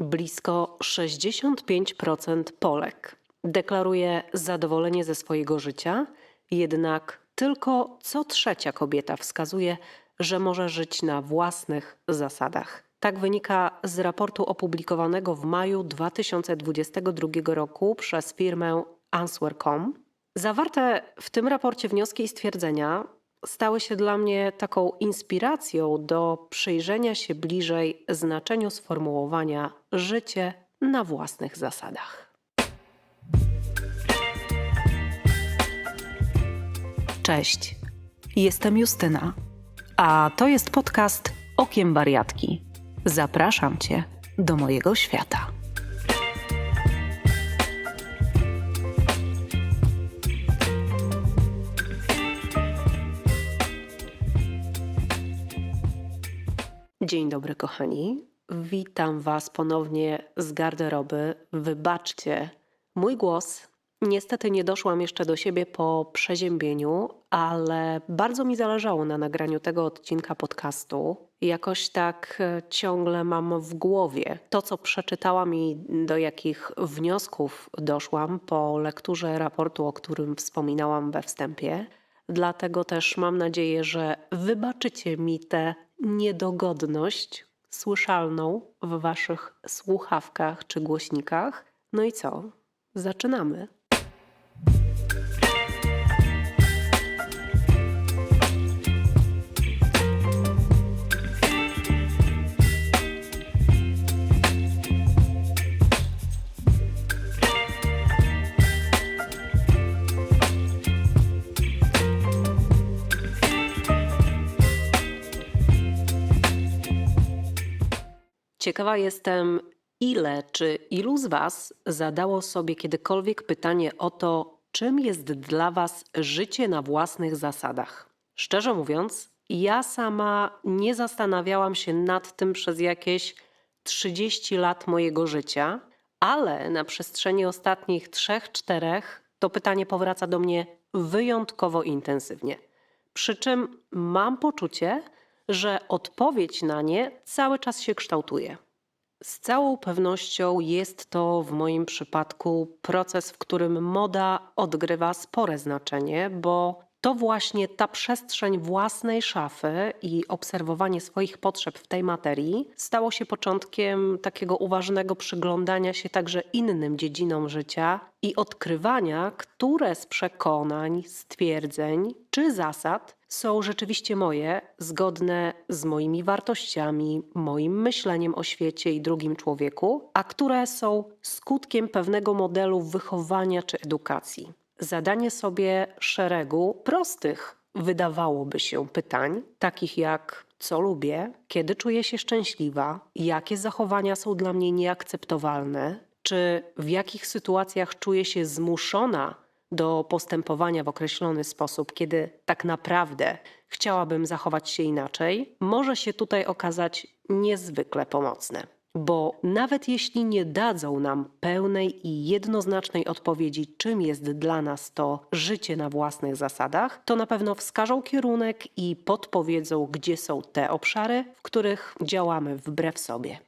blisko 65% Polek deklaruje zadowolenie ze swojego życia, jednak tylko co trzecia kobieta wskazuje, że może żyć na własnych zasadach. Tak wynika z raportu opublikowanego w maju 2022 roku przez firmę Answer.com. Zawarte w tym raporcie wnioski i stwierdzenia stały się dla mnie taką inspiracją do przyjrzenia się bliżej znaczeniu sformułowania życie na własnych zasadach. Cześć, jestem Justyna, a to jest podcast Okiem Wariatki. Zapraszam Cię do mojego świata. Dzień dobry, kochani. Witam Was ponownie z garderoby. Wybaczcie mój głos. Niestety nie doszłam jeszcze do siebie po przeziębieniu, ale bardzo mi zależało na nagraniu tego odcinka podcastu. Jakoś tak e, ciągle mam w głowie to, co przeczytałam i do jakich wniosków doszłam po lekturze raportu, o którym wspominałam we wstępie. Dlatego też mam nadzieję, że wybaczycie mi tę niedogodność słyszalną w waszych słuchawkach czy głośnikach. No i co? Zaczynamy. Ciekawa jestem, ile czy ilu z Was zadało sobie kiedykolwiek pytanie o to, czym jest dla Was życie na własnych zasadach. Szczerze mówiąc, ja sama nie zastanawiałam się nad tym przez jakieś 30 lat mojego życia, ale na przestrzeni ostatnich 3-4 to pytanie powraca do mnie wyjątkowo intensywnie. Przy czym mam poczucie, że odpowiedź na nie cały czas się kształtuje. Z całą pewnością jest to w moim przypadku proces, w którym moda odgrywa spore znaczenie, bo to właśnie ta przestrzeń własnej szafy i obserwowanie swoich potrzeb w tej materii stało się początkiem takiego uważnego przyglądania się także innym dziedzinom życia i odkrywania, które z przekonań, stwierdzeń czy zasad są rzeczywiście moje, zgodne z moimi wartościami, moim myśleniem o świecie i drugim człowieku, a które są skutkiem pewnego modelu wychowania czy edukacji. Zadanie sobie szeregu prostych, wydawałoby się, pytań, takich jak co lubię, kiedy czuję się szczęśliwa, jakie zachowania są dla mnie nieakceptowalne, czy w jakich sytuacjach czuję się zmuszona do postępowania w określony sposób, kiedy tak naprawdę chciałabym zachować się inaczej, może się tutaj okazać niezwykle pomocne. Bo nawet jeśli nie dadzą nam pełnej i jednoznacznej odpowiedzi, czym jest dla nas to życie na własnych zasadach, to na pewno wskażą kierunek i podpowiedzą, gdzie są te obszary, w których działamy wbrew sobie.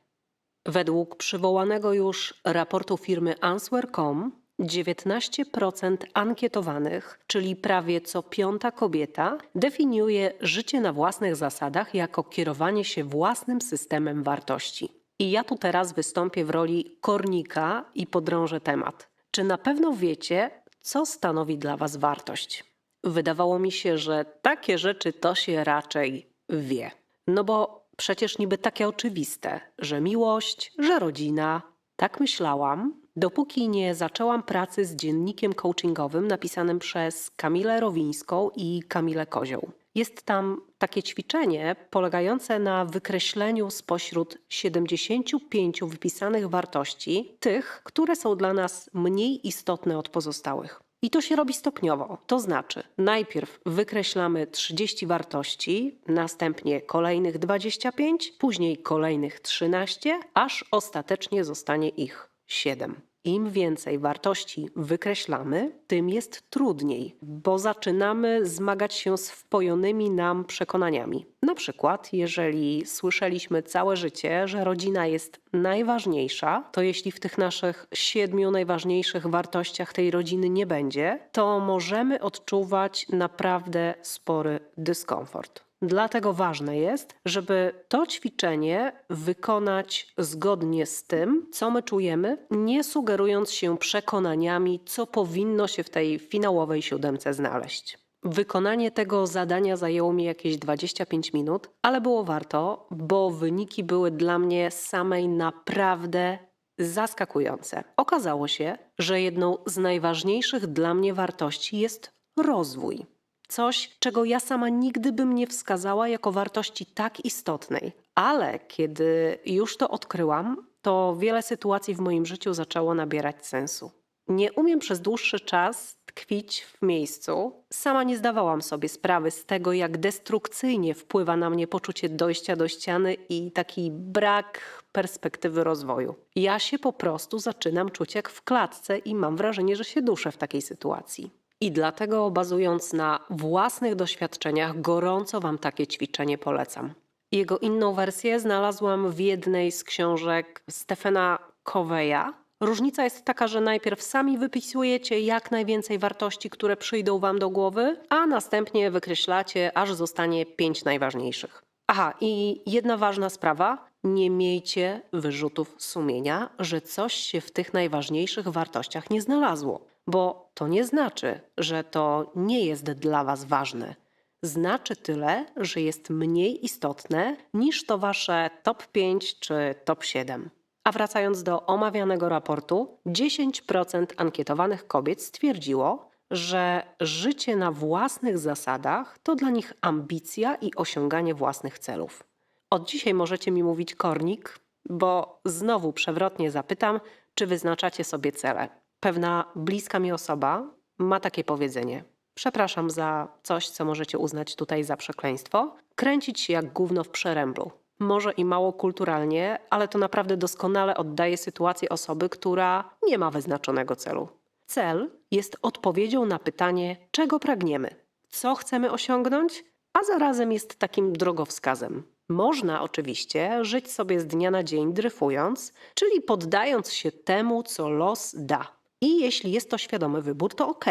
Według przywołanego już raportu firmy Answer.com 19% ankietowanych, czyli prawie co piąta kobieta, definiuje życie na własnych zasadach jako kierowanie się własnym systemem wartości. I ja tu teraz wystąpię w roli kornika i podrążę temat. Czy na pewno wiecie, co stanowi dla Was wartość? Wydawało mi się, że takie rzeczy to się raczej wie. No bo przecież niby takie oczywiste, że miłość, że rodzina. Tak myślałam, dopóki nie zaczęłam pracy z dziennikiem coachingowym napisanym przez Kamilę Rowińską i Kamilę Kozioł. Jest tam takie ćwiczenie polegające na wykreśleniu spośród 75 wypisanych wartości tych, które są dla nas mniej istotne od pozostałych. I to się robi stopniowo. To znaczy, najpierw wykreślamy 30 wartości, następnie kolejnych 25, później kolejnych 13, aż ostatecznie zostanie ich 7. im więcej wartości wykreślamy, tym jest trudniej, bo zaczynamy zmagać się z wpojonymi nam przekonaniami. Na przykład, jeżeli słyszeliśmy całe życie, że rodzina jest najważniejsza, to jeśli w tych naszych siedmiu najważniejszych wartościach tej rodziny nie będzie, to możemy odczuwać naprawdę spory dyskomfort. Dlatego ważne jest, żeby to ćwiczenie wykonać zgodnie z tym, co my czujemy, nie sugerując się przekonaniami, co powinno się w tej finałowej siódemce znaleźć. Wykonanie tego zadania zajęło mi jakieś 25 minut, ale było warto, bo wyniki były dla mnie samej naprawdę zaskakujące. Okazało się, że jedną z najważniejszych dla mnie wartości jest rozwój. Coś, czego ja sama nigdy bym nie wskazała jako wartości tak istotnej. Ale kiedy już to odkryłam, to wiele sytuacji w moim życiu zaczęło nabierać sensu. Nie umiem przez dłuższy czas tkwić w miejscu. Sama nie zdawałam sobie sprawy z tego, jak destrukcyjnie wpływa na mnie poczucie dojścia do ściany i taki brak perspektywy rozwoju. Ja się po prostu zaczynam czuć jak w klatce i mam wrażenie, że się duszę w takiej sytuacji. I dlatego, bazując na własnych doświadczeniach, gorąco Wam takie ćwiczenie polecam. Jego inną wersję znalazłam w jednej z książek Stefana Coveya. Różnica jest taka, że najpierw sami wypisujecie jak najwięcej wartości, które przyjdą Wam do głowy, a następnie wykreślacie, aż zostanie pięć najważniejszych. Aha, i jedna ważna sprawa. Nie miejcie wyrzutów sumienia, że coś się w tych najważniejszych wartościach nie znalazło, bo to nie znaczy, że to nie jest dla Was ważne. Znaczy tyle, że jest mniej istotne niż to Wasze top 5 czy top 7. A wracając do omawianego raportu, 10% ankietowanych kobiet stwierdziło, że życie na własnych zasadach to dla nich ambicja i osiąganie własnych celów. Od dzisiaj możecie mi mówić kornik, bo znowu przewrotnie zapytam, czy wyznaczacie sobie cele. Pewna bliska mi osoba ma takie powiedzenie. Przepraszam za coś, co możecie uznać tutaj za przekleństwo. Kręcić się jak gówno w przeręblu. Może i mało kulturalnie, ale to naprawdę doskonale oddaje sytuację osoby, która nie ma wyznaczonego celu. Cel jest odpowiedzią na pytanie, czego pragniemy, co chcemy osiągnąć, a zarazem jest takim drogowskazem. Można oczywiście żyć sobie z dnia na dzień dryfując, czyli poddając się temu, co los da. I jeśli jest to świadomy wybór, to ok.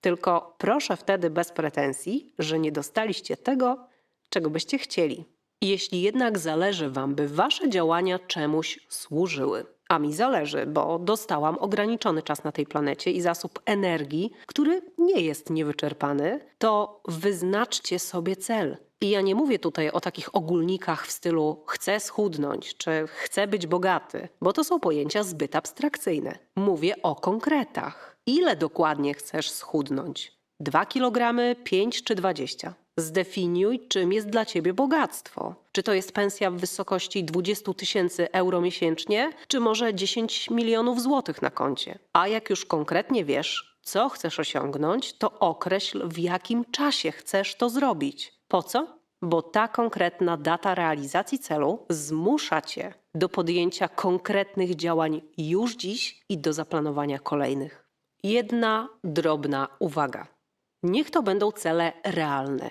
Tylko proszę wtedy bez pretensji, że nie dostaliście tego, czego byście chcieli. Jeśli jednak zależy Wam, by Wasze działania czemuś służyły, a mi zależy, bo dostałam ograniczony czas na tej planecie i zasób energii, który nie jest niewyczerpany, to wyznaczcie sobie cel. I ja nie mówię tutaj o takich ogólnikach w stylu chcę schudnąć czy chcę być bogaty, bo to są pojęcia zbyt abstrakcyjne. Mówię o konkretach. Ile dokładnie chcesz schudnąć? 2 kg, 5 czy 20? Zdefiniuj, czym jest dla ciebie bogactwo. Czy to jest pensja w wysokości 20 tysięcy euro miesięcznie, czy może 10 milionów złotych na koncie? A jak już konkretnie wiesz, co chcesz osiągnąć, to określ, w jakim czasie chcesz to zrobić. Po co? Bo ta konkretna data realizacji celu zmusza cię do podjęcia konkretnych działań już dziś i do zaplanowania kolejnych. Jedna drobna uwaga. Niech to będą cele realne.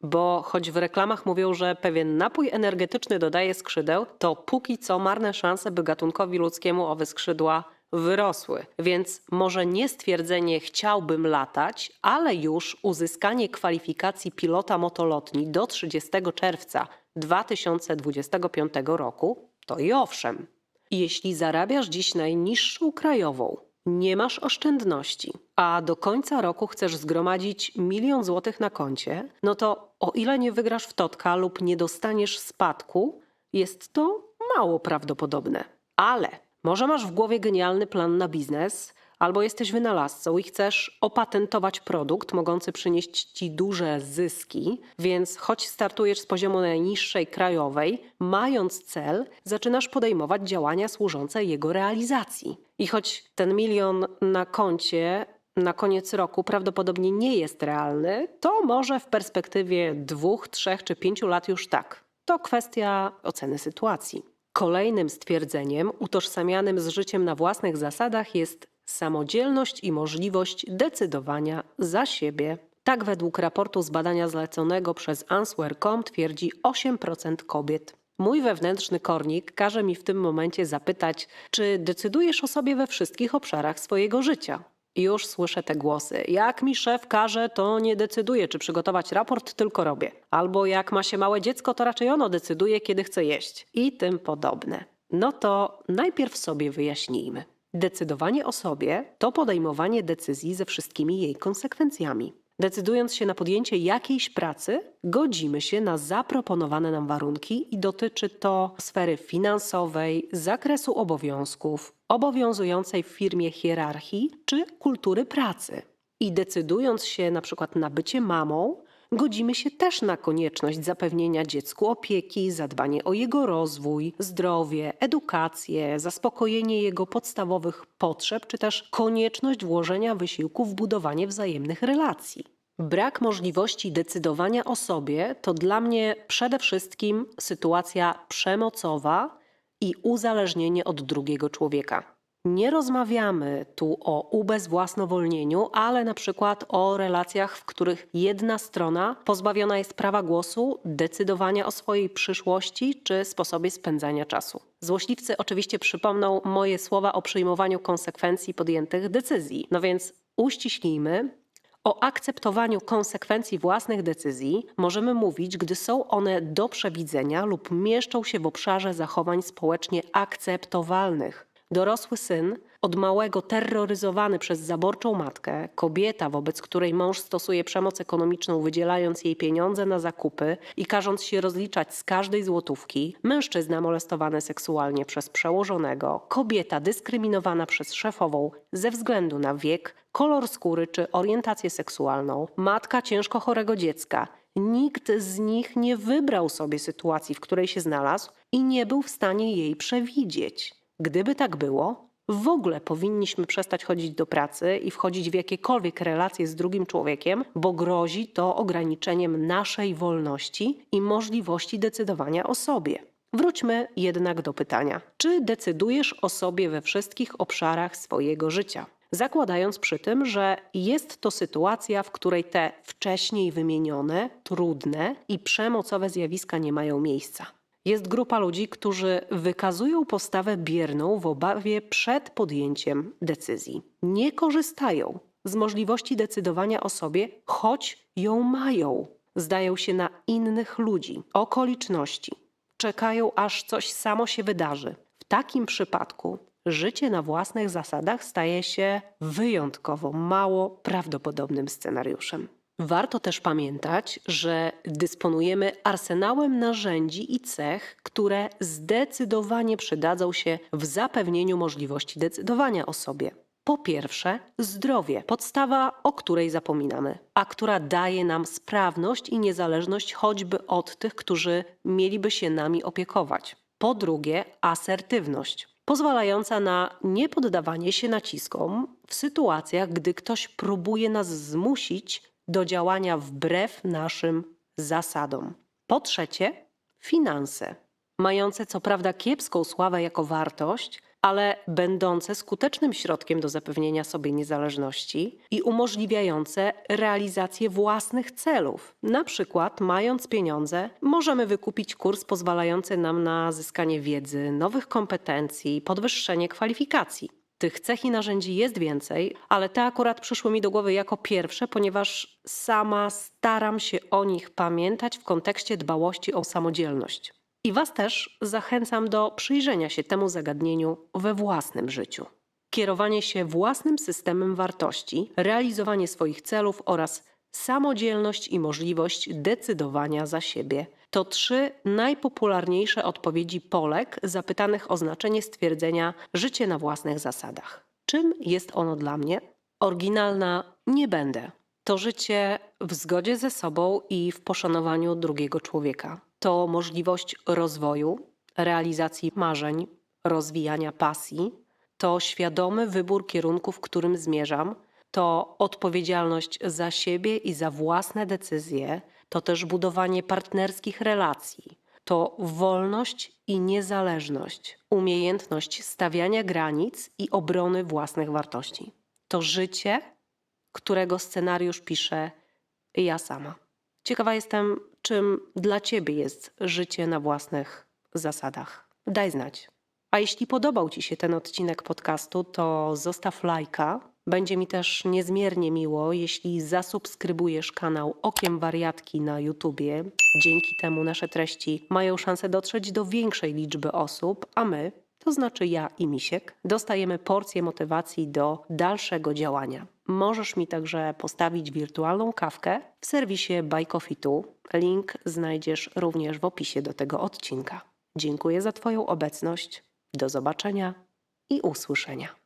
Bo choć w reklamach mówią, że pewien napój energetyczny dodaje skrzydeł, to póki co marne szanse, by gatunkowi ludzkiemu owe skrzydła wyrosły. Więc może nie stwierdzenie chciałbym latać, ale już uzyskanie kwalifikacji pilota motolotni do 30 czerwca 2025 roku to i owszem. Jeśli zarabiasz dziś najniższą krajową, nie masz oszczędności, a do końca roku chcesz zgromadzić milion złotych na koncie, no to o ile nie wygrasz w totka lub nie dostaniesz spadku, jest to mało prawdopodobne. Ale może masz w głowie genialny plan na biznes, albo jesteś wynalazcą i chcesz opatentować produkt mogący przynieść ci duże zyski, więc choć startujesz z poziomu najniższej krajowej, mając cel, zaczynasz podejmować działania służące jego realizacji. I choć ten milion na koncie na koniec roku prawdopodobnie nie jest realny, to może w perspektywie dwóch, trzech czy pięciu lat już tak. To kwestia oceny sytuacji. Kolejnym stwierdzeniem utożsamianym z życiem na własnych zasadach jest samodzielność i możliwość decydowania za siebie. Tak według raportu z badania zleconego przez Answer.com twierdzi 8% kobiet. Mój wewnętrzny kornik każe mi w tym momencie zapytać, czy decydujesz o sobie we wszystkich obszarach swojego życia? Już słyszę te głosy. Jak mi szef każe, to nie decyduję, czy przygotować raport, tylko robię. Albo jak ma się małe dziecko, to raczej ono decyduje, kiedy chce jeść. I tym podobne. No to najpierw sobie wyjaśnijmy. Decydowanie o sobie to podejmowanie decyzji ze wszystkimi jej konsekwencjami. Decydując się na podjęcie jakiejś pracy, godzimy się na zaproponowane nam warunki i dotyczy to sfery finansowej, zakresu obowiązków, obowiązującej w firmie hierarchii czy kultury pracy. I decydując się na przykład na bycie mamą, godzimy się też na konieczność zapewnienia dziecku opieki, zadbanie o jego rozwój, zdrowie, edukację, zaspokojenie jego podstawowych potrzeb, czy też konieczność włożenia wysiłku w budowanie wzajemnych relacji. Brak możliwości decydowania o sobie to dla mnie przede wszystkim sytuacja przemocowa i uzależnienie od drugiego człowieka. Nie rozmawiamy tu o ubezwłasnowolnieniu, ale na przykład o relacjach, w których jedna strona pozbawiona jest prawa głosu, decydowania o swojej przyszłości czy sposobie spędzania czasu. Złośliwcy oczywiście przypomną moje słowa o przyjmowaniu konsekwencji podjętych decyzji. No więc uściślijmy, o akceptowaniu konsekwencji własnych decyzji możemy mówić, gdy są one do przewidzenia lub mieszczą się w obszarze zachowań społecznie akceptowalnych. Dorosły syn, od małego terroryzowany przez zaborczą matkę, kobieta, wobec której mąż stosuje przemoc ekonomiczną, wydzielając jej pieniądze na zakupy i każąc się rozliczać z każdej złotówki, mężczyzna molestowany seksualnie przez przełożonego, kobieta dyskryminowana przez szefową ze względu na wiek, kolor skóry czy orientację seksualną, matka ciężko chorego dziecka. Nikt z nich nie wybrał sobie sytuacji, w której się znalazł i nie był w stanie jej przewidzieć. Gdyby tak było, w ogóle powinniśmy przestać chodzić do pracy i wchodzić w jakiekolwiek relacje z drugim człowiekiem, bo grozi to ograniczeniem naszej wolności i możliwości decydowania o sobie. Wróćmy jednak do pytania: czy decydujesz o sobie we wszystkich obszarach swojego życia? Zakładając przy tym, że jest to sytuacja, w której te wcześniej wymienione, trudne i przemocowe zjawiska nie mają miejsca. Jest grupa ludzi, którzy wykazują postawę bierną w obawie przed podjęciem decyzji. Nie korzystają z możliwości decydowania o sobie, choć ją mają. Zdają się na innych ludzi, okoliczności. Czekają, aż coś samo się wydarzy. W takim przypadku życie na własnych zasadach staje się wyjątkowo mało prawdopodobnym scenariuszem. Warto też pamiętać, że dysponujemy arsenałem narzędzi i cech, które zdecydowanie przydadzą się w zapewnieniu możliwości decydowania o sobie. Po pierwsze, zdrowie, podstawa, o której zapominamy, a która daje nam sprawność i niezależność choćby od tych, którzy mieliby się nami opiekować. Po drugie, asertywność, pozwalająca na niepoddawanie się naciskom w sytuacjach, gdy ktoś próbuje nas zmusić do działania wbrew naszym zasadom. Po trzecie, finanse, mające co prawda kiepską sławę jako wartość, ale będące skutecznym środkiem do zapewnienia sobie niezależności i umożliwiające realizację własnych celów. Na przykład, mając pieniądze, możemy wykupić kurs pozwalający nam na zyskanie wiedzy, nowych kompetencji, podwyższenie kwalifikacji. Tych cech i narzędzi jest więcej, ale te akurat przyszły mi do głowy jako pierwsze, ponieważ sama staram się o nich pamiętać w kontekście dbałości o samodzielność. I Was też zachęcam do przyjrzenia się temu zagadnieniu we własnym życiu. Kierowanie się własnym systemem wartości, realizowanie swoich celów oraz samodzielność i możliwość decydowania za siebie to trzy najpopularniejsze odpowiedzi Polek zapytanych o znaczenie stwierdzenia życie na własnych zasadach. Czym jest ono dla mnie? Oryginalna nie będę. To życie w zgodzie ze sobą i w poszanowaniu drugiego człowieka. To możliwość rozwoju, realizacji marzeń, rozwijania pasji. To świadomy wybór kierunku, w którym zmierzam. To odpowiedzialność za siebie i za własne decyzje, to też budowanie partnerskich relacji, to wolność i niezależność, umiejętność stawiania granic i obrony własnych wartości. To życie, którego scenariusz piszę ja sama. Ciekawa jestem, czym dla ciebie jest życie na własnych zasadach. Daj znać. A jeśli podobał Ci się ten odcinek podcastu, to zostaw lajka. Będzie mi też niezmiernie miło, jeśli zasubskrybujesz kanał Okiem Wariatki na YouTubie. Dzięki temu nasze treści mają szansę dotrzeć do większej liczby osób, a my, to znaczy ja i Misiek, dostajemy porcję motywacji do dalszego działania. Możesz mi także postawić wirtualną kawkę w serwisie Buy Coffee Tu. Link znajdziesz również w opisie do tego odcinka. Dziękuję za Twoją obecność. Do zobaczenia i usłyszenia.